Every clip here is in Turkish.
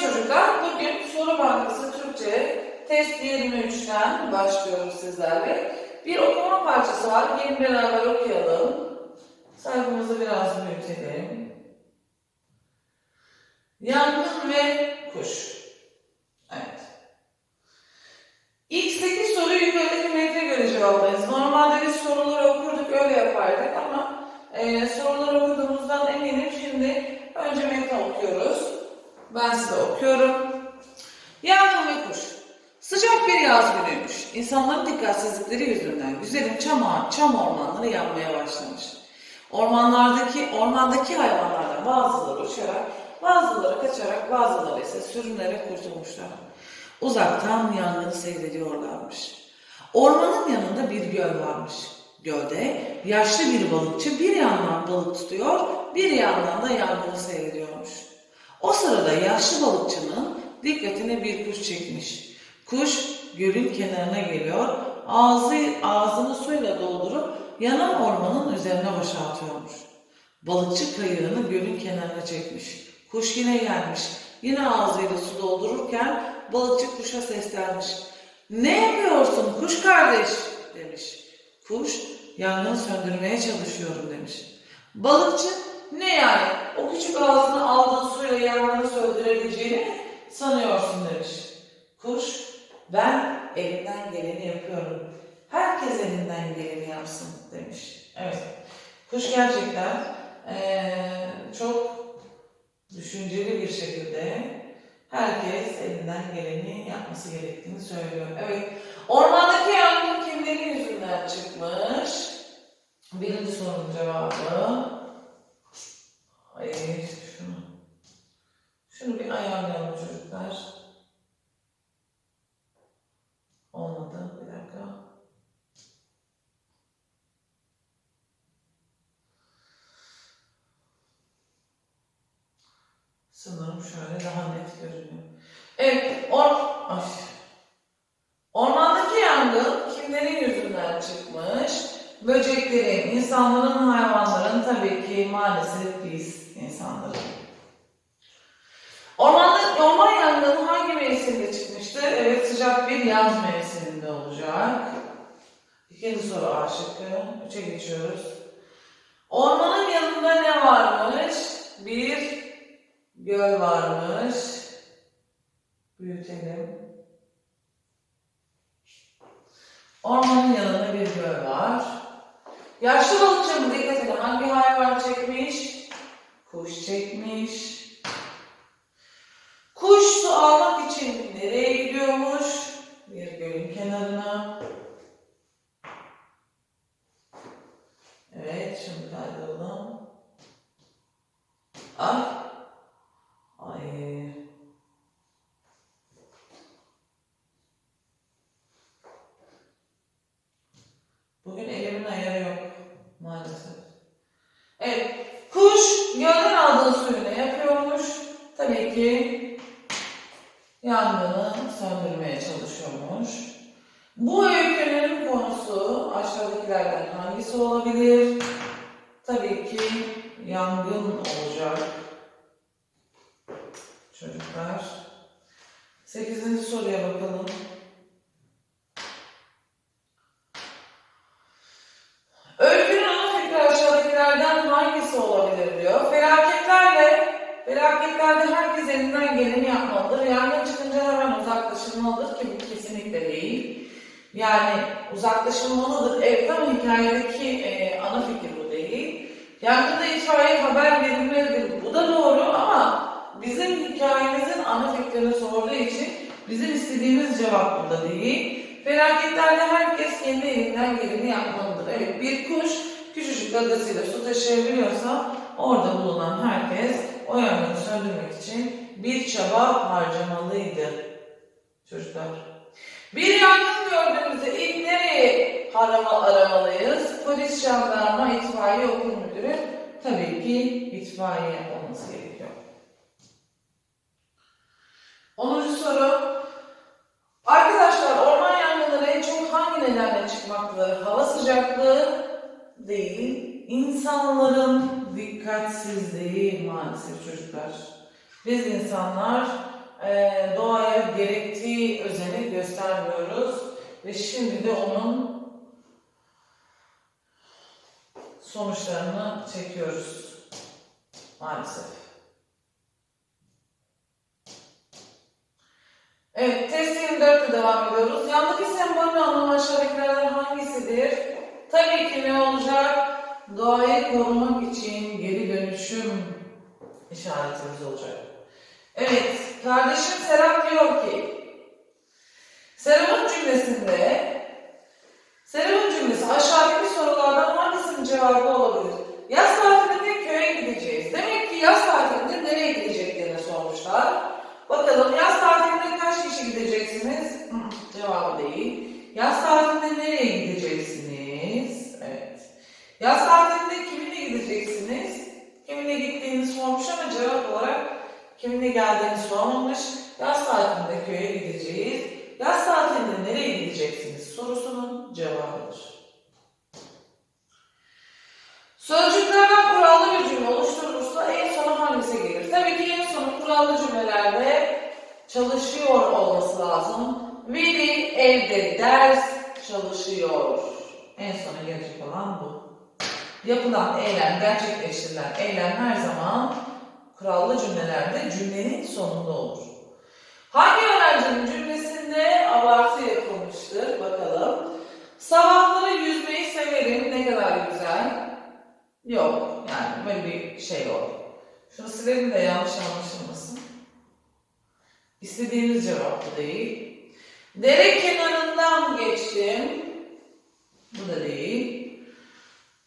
çocuklar, bugün soru bankası Türkçe test 23'ten başlıyoruz sizlerle. Bir okuma parçası var, gelin beraber okuyalım. Sayfamızı biraz büyütelim. Yangın ve kuş. Evet. İlk 8 soruyu yukarıdaki metne göre cevaplayınız. Normalde biz soruları okurduk, öyle yapardık ama e, soruları okuduğumuzdan eminim. Şimdi önce metni okuyoruz. Ben size okuyorum. Yağmur ve kuş. Sıcak bir yaz günüymüş. İnsanların dikkatsizlikleri yüzünden güzelim çam, ağa- çam ormanları yanmaya başlamış. Ormanlardaki, ormandaki hayvanlardan bazıları uçarak, bazıları kaçarak, bazıları ise sürünerek kurtulmuşlar. Uzaktan yangını seyrediyorlarmış. Ormanın yanında bir göl varmış. Gölde yaşlı bir balıkçı bir yandan balık tutuyor, bir yandan da yangını seyrediyormuş. O sırada yaşlı balıkçının dikkatini bir kuş çekmiş. Kuş gölün kenarına geliyor, ağzı, ağzını suyla doldurup yanan ormanın üzerine boşaltıyormuş. Balıkçı kayığını gölün kenarına çekmiş. Kuş yine gelmiş. Yine ağzıyla su doldururken balıkçı kuşa seslenmiş. Ne yapıyorsun kuş kardeş demiş. Kuş yangını söndürmeye çalışıyorum demiş. Balıkçı ne yani o küçük ağzına aldığın suyla yangını söndürebileceğini sanıyorsun demiş. Kuş ben elimden geleni yapıyorum. Herkes elinden geleni yapsın demiş. Evet. Kuş gerçekten eee, çok düşünceli bir şekilde herkes elinden geleni yapması gerektiğini söylüyor. Evet. Ormandaki yangın kimlerin yüzünden çıkmış? Birinci sorunun cevabı. Hayır, şunu. Şunu bir ayarlayalım çocuklar. Olmadı. Bir dakika. Sanırım şöyle daha net görünüyor. Evet, or Ay. ormandaki yangın kimlerin yüzünden çıkmış? Böceklerin, insanların, hayvanların tabii ki maalesef biz insanların. Ormanda, orman yangını hangi mevsimde çıkmıştır? Evet sıcak bir yaz mevsiminde olacak. İkinci soru A şıkkı. Üçe geçiyoruz. Ormanın yanında ne varmış? Bir göl varmış. Büyütelim. Ormanın yanında bir. Yaşlı balıkçının dikkatini hangi hayvan çekmiş? Kuş çekmiş. Kuş su almak için nereye gidiyormuş? Bir gölün kenarına. Evet, şimdi kaydıralım. Ay. Ay. Bugün elimin ayarı yok maalesef. Evet, kuş gölden aldığı suyu ne yapıyormuş? Tabii ki yangını söndürmeye çalışıyormuş. Bu öykünün konusu aşağıdakilerden hangisi olabilir? Tabii ki yangın olacak. Çocuklar. Sekizinci soruya bakalım. Öykünün ana fikri aşağıdakilerden hangisi olabilir diyor. Felaketlerle, felaketlerde herkes elinden geleni yapmalıdır. Yangın çıkınca hemen uzaklaşılmalıdır ki bu kesinlikle değil. Yani uzaklaşılmalıdır evet ama hikayedeki e, ana fikir bu değil. Yangında itfaiye haber verilmelidir. Bu da doğru ama bizim hikayemizin ana fikrini sorduğu için bizim istediğimiz cevap burada değil. Felaketlerde herkes kendi elinden geleni yapmalıdır. Evet bir kuş küçücük gagasıyla su taşıyabiliyorsa orada bulunan herkes o yangını söndürmek için bir çaba harcamalıydı. Çocuklar. Bir yangın gördüğümüzde ilk nereye arama, aramalıyız? Polis, jandarma, itfaiye, okul müdürü. Tabii ki itfaiye olması gerekiyor. 10. soru. Arkadaşlar orman yangınları en çok hangi nedenle çıkmaktadır? Hava sıcaklığı değil, insanların dikkatsizliği maalesef çocuklar. Biz insanlar e, doğaya gerektiği özeni göstermiyoruz. Ve şimdi de onun sonuçlarını çekiyoruz. Maalesef. Evet, test 24 ile devam ediyoruz. Yandaki sembolün anlamı aşağıdakilerden hangisidir? Tabii ki ne olacak? Doğayı korumak için geri dönüşüm işaretimiz olacak. Evet, kardeşim Serap diyor ki, Serap'ın cümlesinde, Serap'ın cümlesi aşağıdaki sorulardan hangisinin cevabı olabilir? Yaz tatilinde köye gideceğiz. Demek ki yaz tatilinde nereye gideceklerini sormuşlar. Bakalım yaz tatilinde kaç kişi gideceksiniz? Cevabı değil. Yaz tatilinde nereye gideceksiniz? Evet. Yaz tatilinde kiminle gideceksiniz? Kiminle gittiğini sormuş ama cevap olarak kiminle geldiğini sormamış. Yaz tatilinde köye gideceğiz. Yaz tatilinde nereye gideceksiniz sorusunun cevabıdır. Sözcüklerden kurallı bir cümle oluşturulursa en sona hangisi gelir? Tabii ki en sonu kurallı cümlelerde çalışıyor olması lazım. Veli evde ders çalışıyor. En sona gelecek olan bu. Yapılan eylem, gerçekleştirilen eylem her zaman kurallı cümlelerde cümlenin sonunda olur. Hangi öğrencinin cümlesinde abartı yapılmıştır? Bakalım. Sabahları yüzmeyi severim. Ne kadar güzel. Yok. Yani böyle bir şey yok. Şunu silelim de yanlış anlaşılmasın. İstediğimiz cevap bu değil. Dere kenarından geçtim. Bu da değil.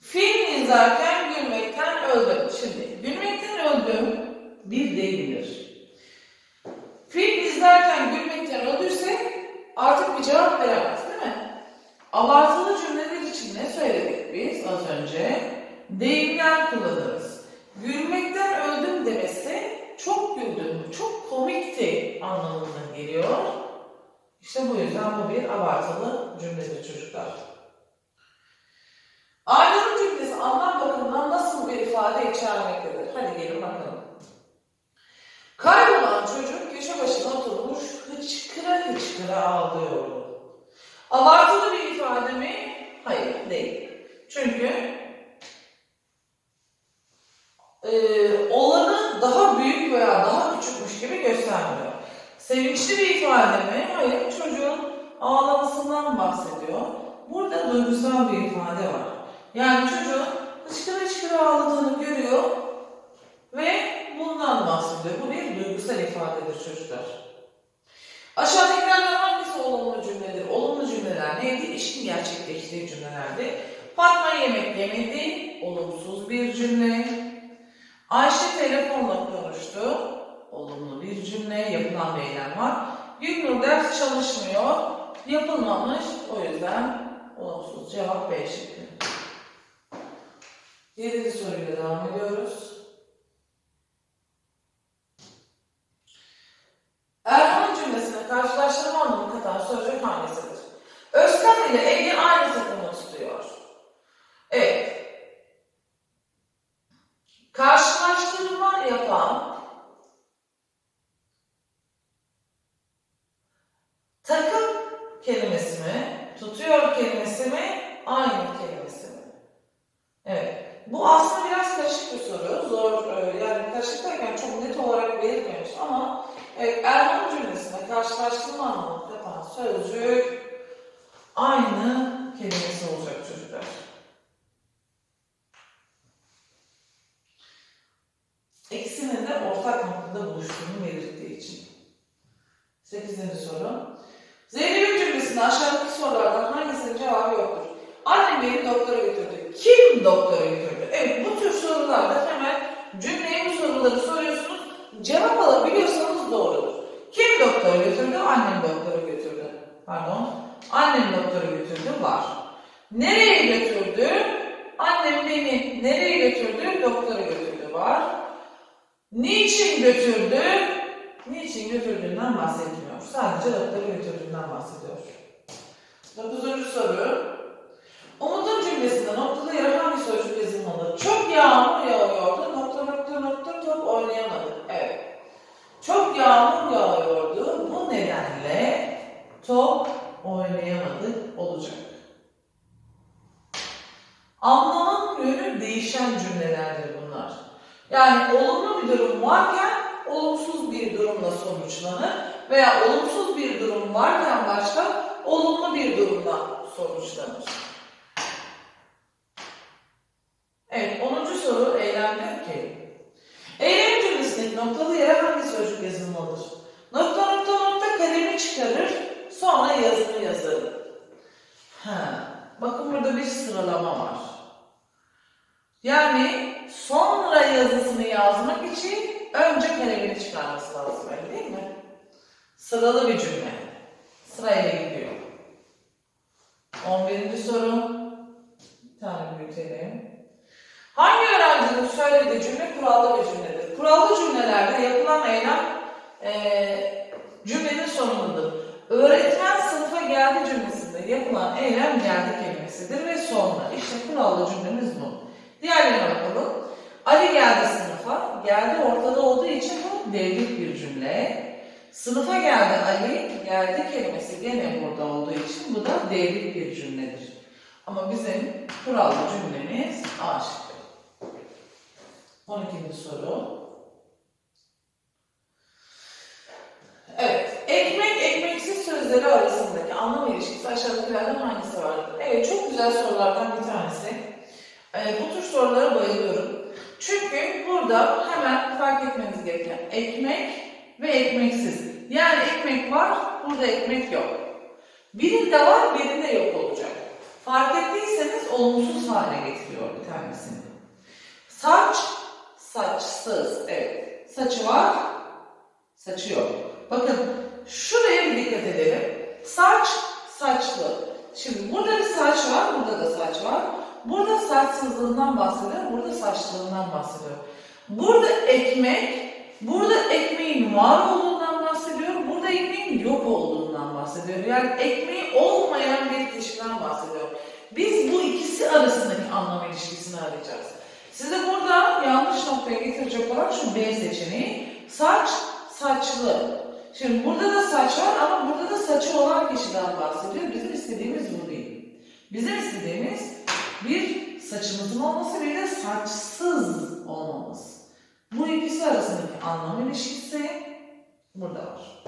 Film izlerken gülmekten öldüm. Şimdi gülmekten öldüm bir değildir. Film izlerken gülmekten öldürsek artık bir cevap veremez değil mi? Abartılı cümleler için ne söyledik biz az önce? Deyimler kullanırız. Gülmekten öldüm demesi çok güldüm, çok komikti anlamına geliyor. İşte bu yüzden bu bir abartılı cümledir çocuklar. Ayrılık cümlesi anlam bakımından nasıl bir ifade içermektedir? Hadi gelin bakalım. Kaybolan çocuk köşe başına oturmuş hıçkıra hıçkıra ağlıyordu. Abartılı bir ifade mi? Hayır değil. Çünkü e, olanı daha büyük veya daha küçükmüş gibi göstermiyor. Sevinçli bir ifade mi? Hayır. Çocuğun ağlamasından bahsediyor. Burada duygusal bir ifade var. Yani çocuğun hıçkıra hıçkıra ağladığını görüyor ve bundan bahsediyor. Bu bir duygusal ifadedir çocuklar. Aşağıdakilerden hangisi olumlu cümledir? Olumlu cümleler neydi? İşin gerçekleştiği cümlelerdi. Fatma yemek yemedi. Olumsuz bir cümle. Ayşe telefonla konuştu. Olumlu bir cümle. Yapılan bir eylem var. Gülnur ders çalışmıyor. Yapılmamış. O yüzden olumsuz cevap B şıkkı. Yedinci soruyla devam ediyoruz. Erhan cümlesine karşılaştırma anlamı hangisidir? Özkan ile Ege aynı takımı tutuyor. Evet. Karşılaştırma yapan takım kelimesi mi? Tutuyor kelimesi mi? Aynı kelimesi mi? Evet. Bu aslında biraz karışık bir soru. Zor, e, yani karışık derken çok net olarak belirtmemiş ama evet, Erhan cümlesinde karşılaştırma anlamı yapan sözcük aynı kelimesi olacak çocuklar. İkisinin de noktada buluştuğunu belirttiği için. Sekizinci soru. Zeynep'in cümlesinde aşağıdaki sorulardan hangisinin cevabı yoktur? Annem beni doktora götürdü. Kim doktora götürdü? Evet bu tür sorularda hemen cümleye bu soruları soruyorsunuz. Cevap alabiliyorsanız doğrudur. Kim doktora götürdü? Annem doktora götürdü. Pardon. Annem doktora götürdü var. Nereye götürdü? Annem beni nereye götürdü? Doktora götürdü var. Niçin götürdü? Niçin götürdüğünden bahsetmiyor. Sadece lafları götürdüğünden bahsediyor. Dokuzuncu soru. Umut'un cümlesinde noktalayarak hangi soru cümlesi olmalı? Çok yağmur yağıyordu. Nokta nokta nokta top oynayamadı. Evet. Çok yağmur yağıyordu. Bu nedenle top oynayamadık olacak. Anlamın yönü değişen cümlelerdir bunlar. Yani varken olumsuz bir durumla sonuçlanır veya olumsuz bir durum varken başta olumlu bir durumla sonuçlanır. Evet, 10. soru eylem diyor ki Eylem cümlesindeki noktalı yere hangi sözcük yazılmalıdır? Nokta nokta nokta kalemi çıkarır, sonra yazını yazarım. Ha, bakın burada bir sıralama var. Yani sonra yazısını yazmak için önce kalemini çıkarması lazım öyle değil mi? Sıralı bir cümle. Sırayla gidiyor. 11. soru. Bir tane büyütelim. Hangi öğrencinin söylediği cümle kurallı bir cümledir? Kurallı cümlelerde yapılan eylem eee, cümlenin sonundadır. Öğretmen sınıfa geldi cümlesinde yapılan eylem geldi kelimesidir ve sonra. İşte kurallı cümlemiz bu. Diğerlerine bakalım. Ali geldi sınıfa. Geldi ortada olduğu için bu devrik bir cümle. Sınıfa geldi Ali. Geldi kelimesi gene burada olduğu için bu da devrik bir cümledir. Ama bizim kurallı cümlemiz A şıkkı. 12. soru. Evet. Ekmek, ekmeksiz sözleri arasındaki anlam ilişkisi aşağıdakilerden hangisi vardır? Evet, çok güzel sorulardan bir tanesi. Ee, bu tür sorulara bayılıyorum. Çünkü burada hemen fark etmeniz gereken ekmek ve ekmeksiz. Yani ekmek var, burada ekmek yok. Birinde var, birinde yok olacak. Fark ettiyseniz olumsuz hale getiriyor bir tanesini. Saç, saçsız. Evet. Saçı var, saçı yok. Bakın şuraya bir dikkat edelim. Saç, saçlı. Şimdi burada bir saç var, burada da saç var. Burada saçsızlığından bahsediyor, burada saçlılığından bahsediyor. Burada ekmek, burada ekmeğin var olduğundan bahsediyor, burada ekmeğin yok olduğundan bahsediyor. Yani ekmeği olmayan bir kişiden bahsediyor. Biz bu ikisi arasındaki anlam ilişkisini arayacağız. Size burada yanlış noktaya getirecek olan şu B seçeneği. Saç, saçlı. Şimdi burada da saç var ama burada da saçı olan kişiden bahsediyor. Bizim istediğimiz bu değil. Bizim istediğimiz bir saçımızın olması bir de saçsız olmamız. Bu ikisi arasındaki anlam ilişkisi burada var.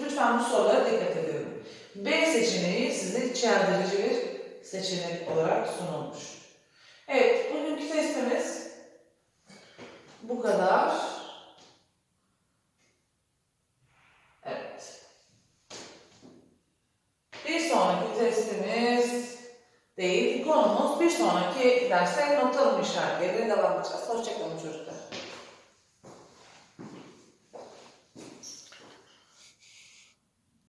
Lütfen bu sorulara dikkat edelim. B seçeneği size çeldirici bir seçenek olarak sunulmuş. Evet, bugünkü testimiz bu kadar. Evet. Bir sonraki testimiz değil, konumuz bir sonraki derste noktalama işaretleriyle devam edeceğiz. Hoşçakalın çocuklar.